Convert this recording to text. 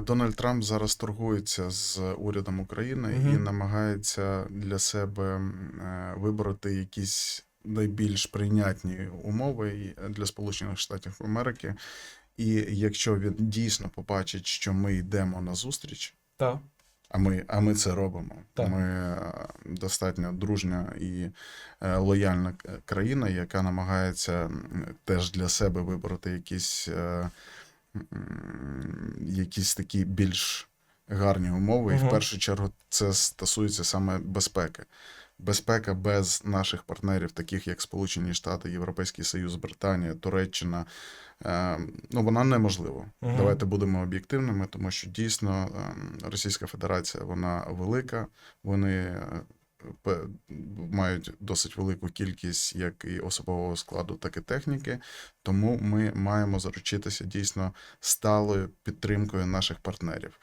Дональд Трамп зараз торгується з урядом України і намагається для себе е, вибороти якісь найбільш прийнятні умови для Сполучених Штатів Америки. І якщо він дійсно побачить, що ми йдемо на зустріч, Так. а ми, а ми це робимо. Так. Ми е, достатньо дружня і е, лояльна країна, яка намагається теж для себе вибрати якісь, якісь такі більш гарні умови. І в першу чергу це стосується саме безпеки. Безпека без наших партнерів, таких як Сполучені Штати, Європейський Союз, Британія, Туреччина, е, ну вона неможлива. Мгм. Давайте будемо об'єктивними, тому що дійсно ем, Російська Федерація вона велика, вони е, мають досить велику кількість як і особового складу, так і техніки. Тому ми маємо заручитися дійсно сталою підтримкою наших партнерів.